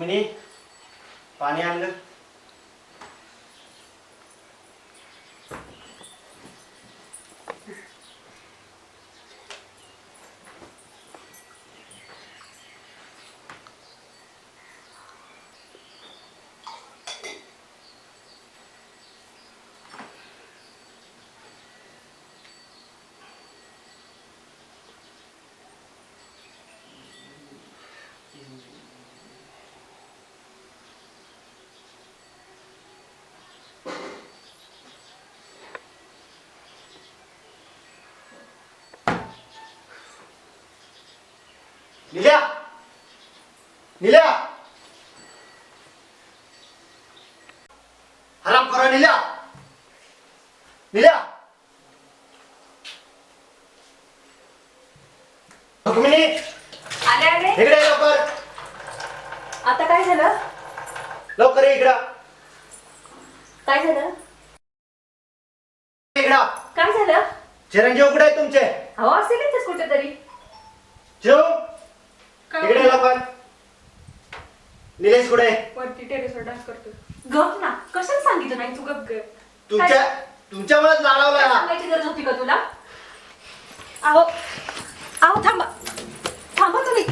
रुक्मिणी पाणी आणलं નીલ્યા નીલ્યા હરામ કરો નીલ્યા નીલ્યા गप ना. कशाला सांगितलं नाही तू गप ग तुमच्या तुमच्यामुळेच लाडवला ना. सांगायची गरज होती का तुला? आहो आहो थांबा. थांबा तुम्ही.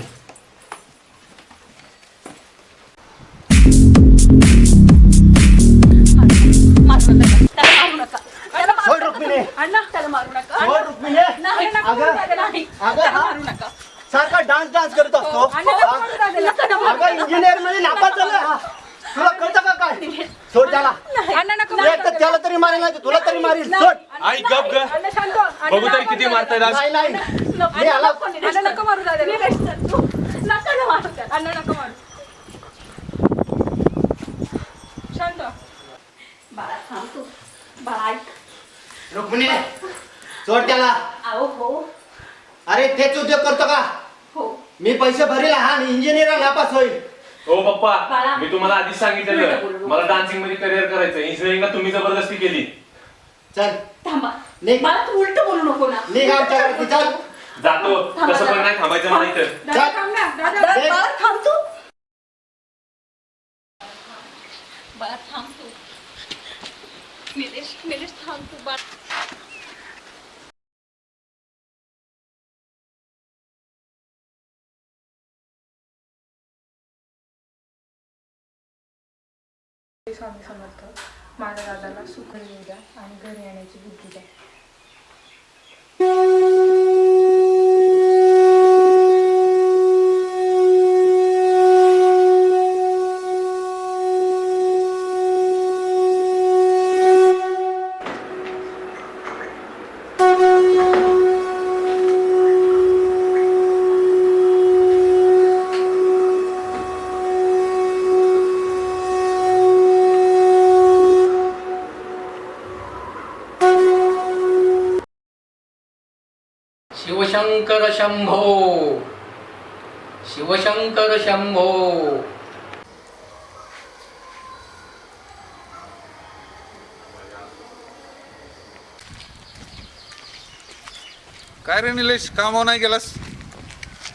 मारू नका त्याला मारू नका. त्याला मारू नका अण्णा त्याला मारू नका. सोड अण्णा. रुक्मिणी. नाही नका अगं, मारू नका, नाही. अगं, त्याला हा. मारू नका. सारखा डान्स डान्स करत असतो. अण्णा, नका मारू नका, नका ना मारू अगं इंजिनियरमध्ये नापास झालं. हा. सोड त्याला. अण्णा नका तू एक तर त्याला तरी मारेल नाही तर तुला तरी मारील. सोड. आई गप ग. अण्णा शांत हो. अण्णा बघू तरी किती आज. नाही नाही. नको, मी आला नको, नको, अण्णा नका मारू दादा. अण्णा नका मारू. शांत हो. बाळा थांब तू. बाळा. ऐक रुक्मिणी सोड त्याला. आहो हो. अरे तेच उद्योग करतो का? हो. मी पैसे भरेल हा आणि इंजिनियर नापास होईल. हो पप्पा. मी तुम्हाला आधीच सांगितलेलं मला डान्सिंगमध्ये करिअर करायचं इंजिनिअरिंगला तुम्ही जबरदस्ती केली. चल. थांबा. निघ. बाळा तू उलट बोलू नको ना. निघ चल. जातो. तसं पण. नाही थांबायचं मला इथं. दादा चल. थांब ना. दादा बाळा निघ. बाळा, थांब तू. बाळा थांब तू. निलेश निलेश थांब तू बाळा. स्वामी समर्थ. माझ्या दादाला सुख द्या आणि घरी येण्याची बुद्धी द्या. शिवशंकर शंभो. शिवशंकर शंभो. काय रे निलेश कामावर नाही गेलास?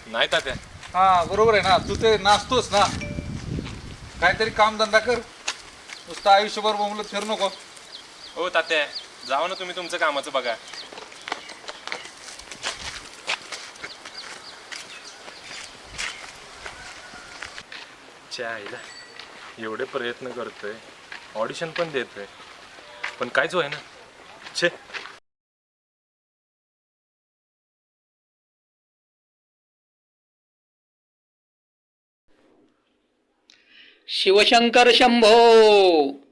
नाही तात्या हा बरोबर आहे ना. तू ते नाचतोस ना. काहीतरी कामधंदा कर. नुसतं आयुष्यभर बोंबलत फिरू नको. हो तात्या. जाऊ ना तुम्ही तुमचं कामाचं बघा. आईला. एवढे प्रयत्न करतोय. ऑडिशन पण देतोय. पण कायच होय ना छे. शिवशंकर शंभो!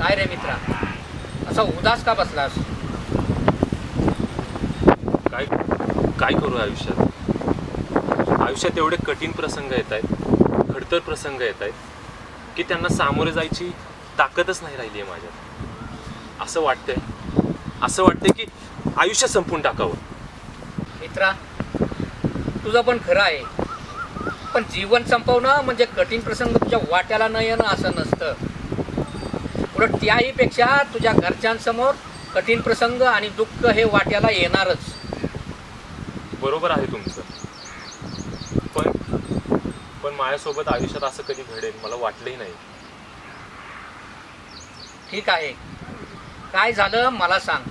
काय रे मित्रा? असा उदास का बसलास? काय काय करू आयुष्यात? आयुष्यात एवढे कठीण प्रसंग येत आहेत खडतर प्रसंग येत आहेत की त्यांना सामोरे जायची ताकदच नाही राहिली आहे माझ्यात. असं वाटतंय असं वाटतंय की आयुष्य संपून टाकावं. मित्रा तुझं पण खरं आहे. पण जीवन संपवणं म्हणजे कठीण प्रसंग तुझ्या वाट्याला न येणं असं नसतं. उलट त्याही पेक्षा तुझ्या घरच्यांसमोर कठीण प्रसंग आणि दुःख हे वाट्याला येणारच. बरोबर आहे तुमचं. पण पण माझ्यासोबत आयुष्यात असं कधी घडेल मला वाटलंही नाही. ठीक आहे. काय झालं मला सांग.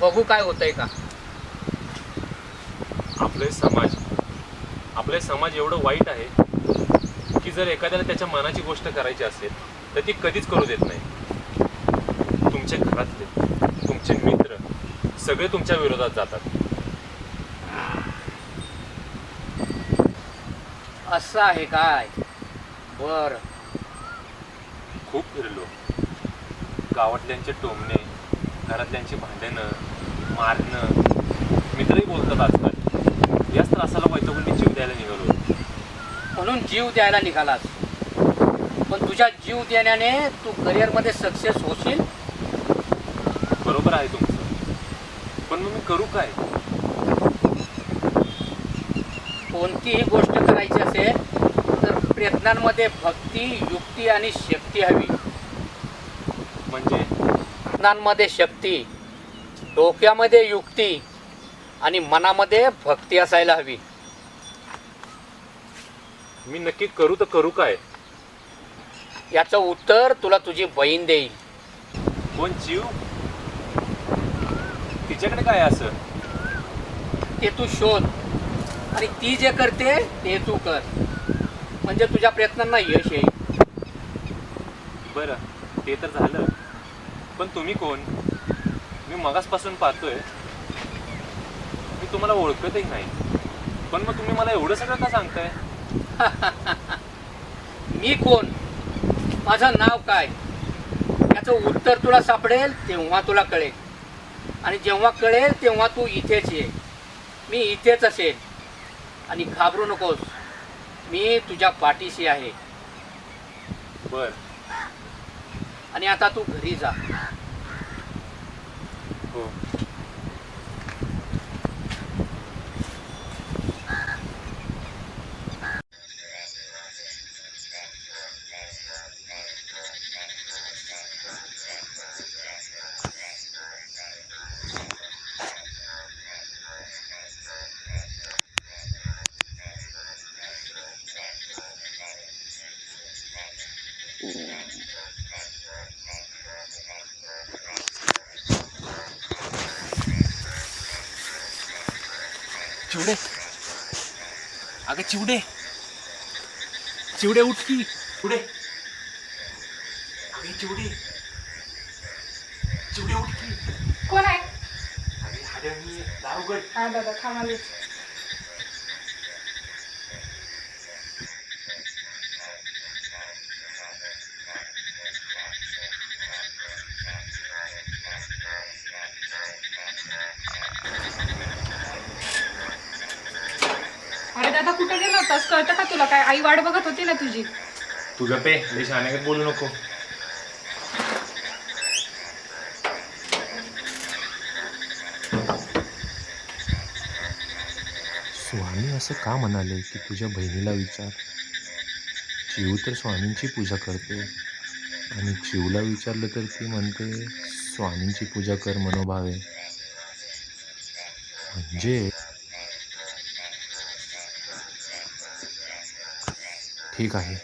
बघू काय होतंय का? आपले समाज आपले समाज एवढं वाईट आहे की जर एखाद्याला त्याच्या मनाची गोष्ट करायची असेल तर ती कधीच करू देत नाही. तुमचे घरातले तुमचे मित्र सगळे तुमच्या विरोधात जातात. असं आहे काय? बर. खूप फिरलो. गावातल्यांचे टोमणे घरातल्यांची भांडणं मारणं मित्रही बोलतात आजकाल. याच त्रासाला मी जीव द्यायला निघालो. म्हणून जीव द्यायला निघालास. पण तुझ्या जीव देण्याने तू करिअरमध्ये सक्सेस होशील. बरोबर आहे तुमचं. पण मग मी करू काय? कोणतीही गोष्ट करायची असेल तर प्रयत्नांमध्ये भक्ती युक्ती आणि शक्ती हवी. म्हणजे? प्रयत्नांमध्ये शक्ती डोक्यामध्ये युक्ती आणि मनामध्ये भक्ती असायला हवी. मी नक्की करू तर करू काय? याचं उत्तर तुला तुझी बहीण देईल. कोण जीव? तिच्याकडे काय असं? ते तू शोध. आणि ती जे करते ते तू कर. म्हणजे तुझ्या प्रयत्नांना यश येईल. बरं ते तर झालं. पण तुम्ही कोण? मी मगासपासून पाहतोय. मी तुम्हाला ओळखतही नाही. पण मग तुम्ही मला एवढं सगळं का सांगताय? मी कोण? माझं नाव काय? याचं उत्तर तुला सापडेल तेव्हा तुला कळेल. आणि जेव्हा कळेल तेव्हा तू इथेच ये. मी इथेच असेल. आणि घाबरू नकोस. मी तुझ्या पाठीशी आहे. बर. आणि आता तू घरी जा हो चिवडे अगं चिवडे. चिवडे उठकी चिवडे. अगे चिवडे. चिवडे उठकी कोण आहे? अगे हाडणी दारुगड हा दादा थांबाले अरे दादा कुठे गेला होतास? कळतं का तुला? काय आई वाट बघत होती ना तुझी? तुझं पे शाण्यागत बोलू नको. स्वामी असं का म्हणाले की तुझ्या बहिणीला विचार? चिव तर स्वामींची पूजा करते. आणि चिवला विचारलं तर ती म्हणते स्वामींची पूजा कर मनोभावे. म्हणजे ठीक आहे.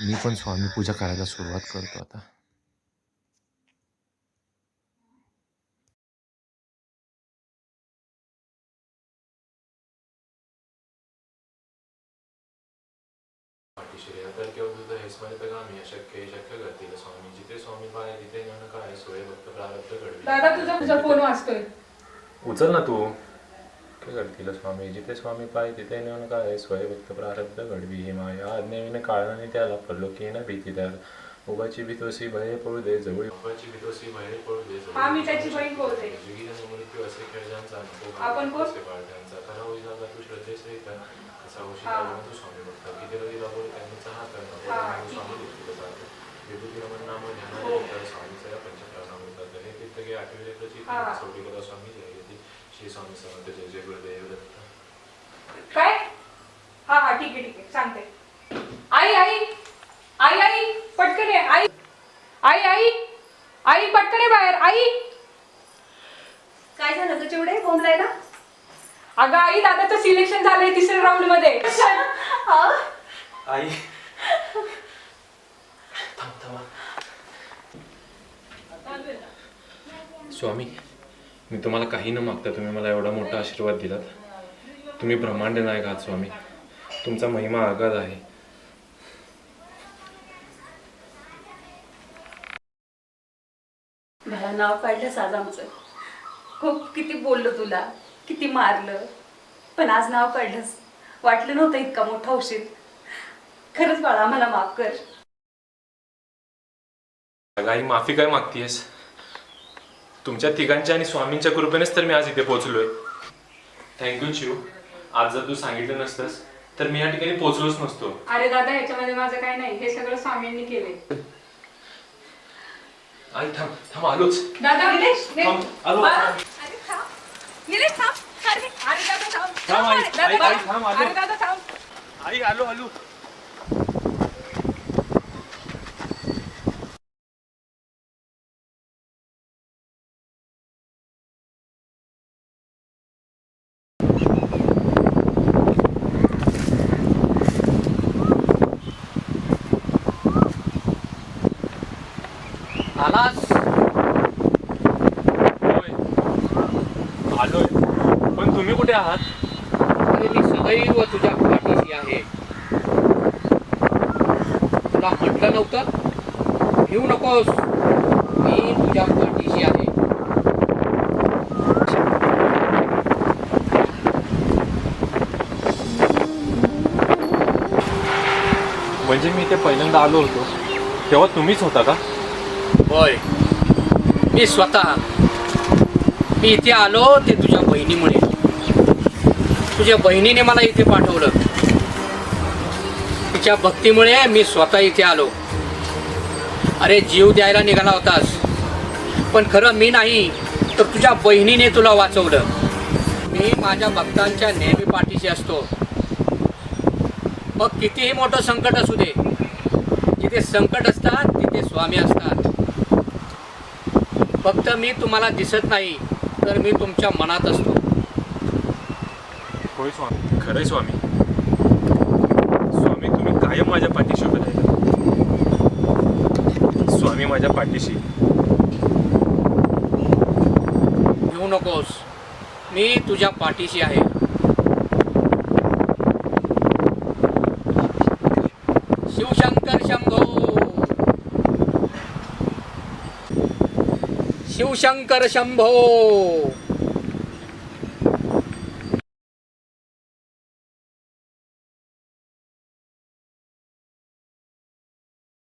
मी पण स्वामी पूजा करायला सुरुवात करतो आता. दादा तुझा तुझा फोन वाचतोय. उचल ना तू. घडतील स्वामी. जिथे स्वामी पाय तिथे नेऊन काय स्वयं भक्त प्रारब्ध घडवी हे माया. आज्ञेविने काळाने त्याला पडलो की न भीती त्या उभाची भीतोसी बहिणी पळू दे जवळ. उभाची भीतोसी बहिणी पळू दे जवळ. हा, मी त्याची बहीण बोलते. जुगीला मृत्यू असे खेळ ज्यांचा नको आपण कोण? असे बाळ त्यांचा खरा होई जागा तू श्रद्धेस रीत असा होशी हा. काढून तू स्वामी भक्त किती रवी राबवले त्यांचा हात करणं. हा. स्वामी दुःखीला जातं. विभूती रमण नाम हो. ध्यान स्वामीचा या पंचप्राणामृतात. हे तीर्थ गे आठवी लेकरची हा. चौटी कला स्वामी यती श्री स्वामी समर्थ जय जय गुरुदेव दत्त. काय? हा हा ठीक आहे ठीक आहे सांगते. आई आई आई आई पटकन ये आई. आई आई आई पटकन ये बाहेर आई. काय झालं ग चिवडे बोंबलाय ना? अगं आई दादाचं सिलेक्शन झालंय तिसऱ्या राऊंडमध्ये. हा आई. थांब थांबा. स्वामी मी तुम्हाला काही न मागता तुम्ही मला एवढा मोठा आशीर्वाद दिलात. तुम्ही ब्रह्मांड नायक आहात स्वामी. तुमचा महिमा आगाध आहे. मला नाव काढलंस आज आमचं खूप किती बोललो तुला किती मारलं. पण आज नाव काढलंस. वाटलं नव्हतं इतका मोठा होशील. खरंच बाळा मला माफ कर. माफी काय मागतीयस? तुमच्या तिघांच्या आणि स्वामींच्या कृपेनेच तर मी आज इथे पोहोचलोय. थँक्यू शिव. आज जर तू सांगितलं नसतंस तर मी या ठिकाणी पोहोचलोच नसतो. अरे दादा ह्याच्यामध्ये माझं काय नाही. हे सगळं स्वामींनी केले आई थांब थांब आलोच. दादा निलेश, ने- थांब आलो अरे थांब. निलेश थांब. अरे अरे दादा थांब. थांब आई थांब आलो अरे दादा थांब. आई आलो आलो. आलास? होय. आलोय. पण तुम्ही कुठे आहात? अरे मी सदैव तुझ्या पाठीशी आहे. तुला म्हटलं नव्हतं? घेऊ नकोस. मी तुझ्या पाठीशी आहे. म्हणजे मी इथे पहिल्यांदा आलो होतो. तेव्हा तुम्हीच होता का? होय. मी स्वतः मी इथे आलो ते तुझ्या बहिणीमुळे. तुझ्या बहिणीने मला इथे पाठवलं. तिच्या भक्तीमुळे मी स्वतः इथे आलो. अरे जीव द्यायला निघाला होतास. पण खरं मी नाही तर तुझ्या बहिणीने तुला वाचवलं. मी माझ्या भक्तांच्या नेहमी पाठीशी असतो. मग कितीही मोठं संकट असू दे. जिथे संकट असतात तिथे स्वामी असतात. फक्त मी तुम्हाला दिसत नाही तर मी तुमच्या मनात असतो. होय स्वामी. खरंय स्वामी. स्वामी तुम्ही कायम माझ्या पाठीशी उभे राहिला. स्वामी माझ्या पाठीशी. घेऊ नकोस. मी तुझ्या पाठीशी आहे शिवशंकर शंभो शिवशंकर शंभो!